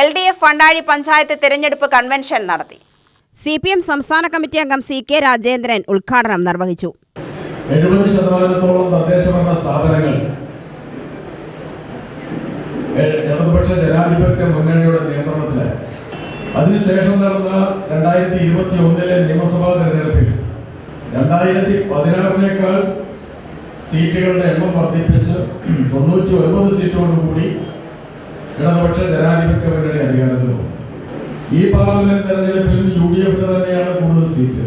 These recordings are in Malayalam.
L D F Vandazhi panchayat തിരഞ്ഞെടുപ്പ് കൺവെൻഷൻ നടത്തി. സി പി എം സംസ്ഥാന കമ്മിറ്റി അംഗം സി കെ രാജേന്ദ്രൻ ഉദ്ഘാടനം നിർവഹിച്ചു. എഴുപത് ശതമാനത്തോളം തദ്ദേശഭരണ സ്ഥാപനങ്ങൾ ഇടതുപക്ഷ ജനാധിപത്യ മുന്നണിയുടെ നിയന്ത്രണത്തിലായി. അതിനുശേഷം നടന്ന രണ്ടായിരത്തി ഇരുപത്തി ഒന്നിലെ നിയമസഭാ തെരഞ്ഞെടുപ്പിൽ രണ്ടായിരത്തി പതിനാറിനേക്കാൾ സീറ്റുകളുടെ എണ്ണം വർദ്ധിപ്പിച്ച് തൊണ്ണൂറ്റി ഒൻപത് സീറ്റോടുകൂടി ഇടതുപക്ഷ ജനാധിപത്യ മുന്നണി ഈ പാർലമെന്റ് തെരഞ്ഞെടുപ്പിൽ യു ഡി എഫിന് തന്നെയാണ് കൂടുതൽ സീറ്റ്.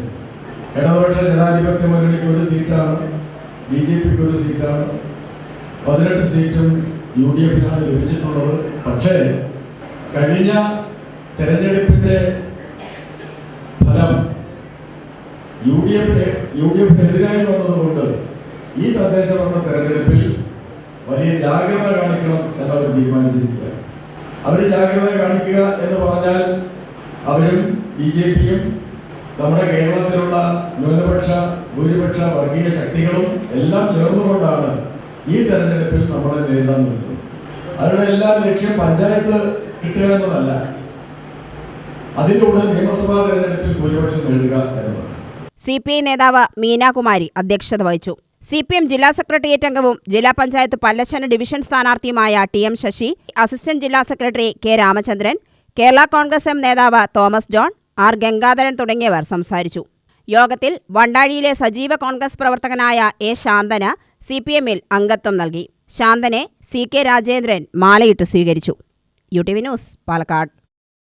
ഇടതുപക്ഷ ജനാധിപത്യ മുന്നണിക്ക് ഒരു സീറ്റാണ് ബി ജെ പിക്ക് ഒരു സീറ്റാണ്. പതിനെട്ട് സീറ്റും യു ഡി എഫിനാണ് ലഭിച്ചിട്ടുള്ളത്. പക്ഷേ കഴിഞ്ഞ തെരഞ്ഞെടുപ്പിന്റെ ഫലം യു ഡി എഫിന് യു ഡി എഫിനെതിരായി വന്നതുകൊണ്ട് ഈ തദ്ദേശ ഭരണ തെരഞ്ഞെടുപ്പിൽ വലിയ ജാഗ്രത കാണിക്കണം എന്നവർ തീരുമാനിച്ചിരിക്കുക അവർ ജാഗ്രത കാണിക്കുക എന്ന് പറഞ്ഞാൽ അവരും ബി ജെ പിയും നമ്മുടെ കേരളത്തിലുള്ള ന്യൂനപക്ഷ ഭൂരിപക്ഷ വർഗീയ ശക്തികളും എല്ലാം ചേർന്നുകൊണ്ടാണ് ഈ തെരഞ്ഞെടുപ്പിൽ നമ്മളെ നേരിടാൻ നിൽക്കുന്നത് അവരുടെ എല്ലാ ലക്ഷ്യം പഞ്ചായത്ത് കിട്ടുക എന്നതല്ല. അതിലൂടെ നിയമസഭാ തെരഞ്ഞെടുപ്പിൽ ഭൂരിപക്ഷം നേടുക എന്നതാണ്. സി പി ഐ നേതാവ് മീനാകുമാരി അധ്യക്ഷത വഹിച്ചു. സി പി എം ജില്ലാ സെക്രട്ടേറിയറ്റ് അംഗവും ജില്ലാ പഞ്ചായത്ത് പല്ലശ്ശന ഡിവിഷൻ സ്ഥാനാർത്ഥിയുമായ ടി എം ശശി അസിസ്റ്റന്റ് ജില്ലാ secretary K Ramachandran Kerala Congress M നേതാവ് തോമസ് ജോൺ ആർ ഗംഗാധരൻ തുടങ്ങിയവർ സംസാരിച്ചു. യോഗത്തിൽ വണ്ടാഴിയിലെ സജീവ കോൺഗ്രസ് പ്രവർത്തകനായ എ ശാന്തന സി പി എമ്മിൽ അംഗത്വം നൽകി. ശാന്തനെ സി കെ രാജേന്ദ്രൻ മാലയിട്ട് സ്വീകരിച്ചു. U T V news Palakkad.